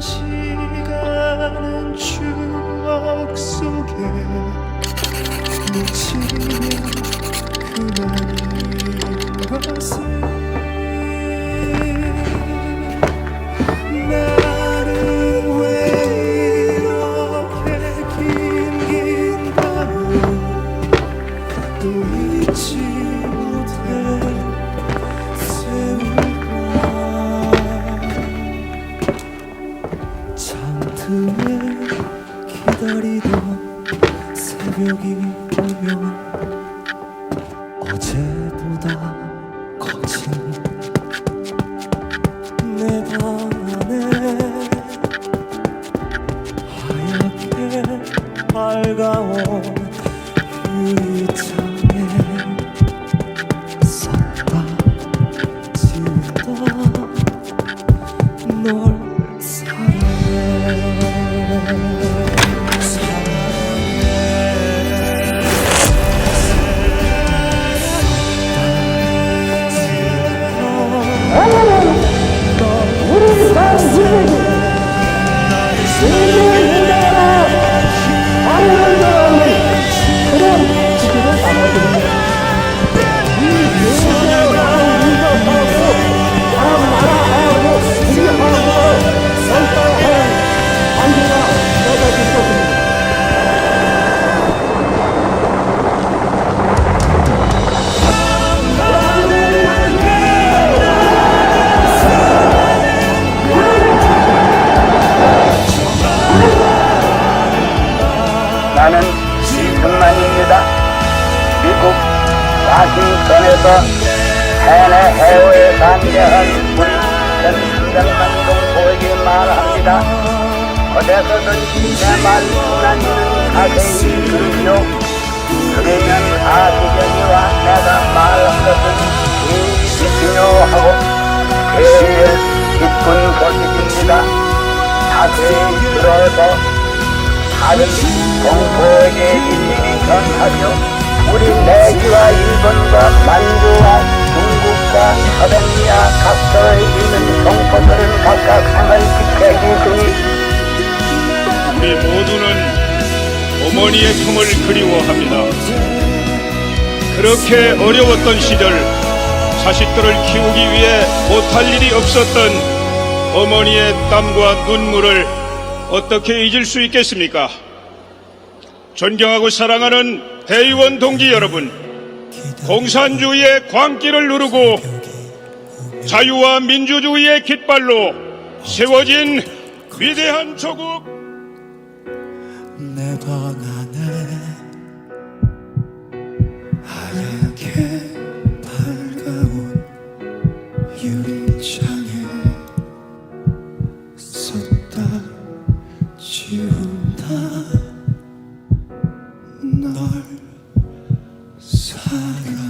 시간은 추억 속에 묻히면 그날인 것을 나는 왜 이렇게 긴긴 밤을 또 잊지 잠들에 기다리던 새벽이 오면 어제보다 거친 내방 안에 하얗게 밝아온 유리창에 썼다 지운다 널 사랑해 나 와싱턴에서 해내 해외에 반대한 우리 전승장만 동포에게 말합니다. 어디서든지 내말 일은 가세히 들으시오. 그러면 아시려니와 내가 말한 것은 중요하고 제일 기쁜 소식입니다. 자세히 들어서 다른 동포에게 일일이 전하여 우리 내기와 만주와 중국과 서백리아 각처에 있는 동포들은 각각 상을 지켜주시니 우리 모두는 어머니의 품을 그리워합니다. 그렇게 어려웠던 시절 자식들을 키우기 위해 못할 일이 없었던 어머니의 땀과 눈물을 어떻게 잊을 수 있겠습니까? 존경하고 사랑하는 대의원 동지 여러분, 공산주의의 광기를 누르고 자유와 민주주의의 깃발로 세워진 위대한 조국. 내 방 안에 사랑해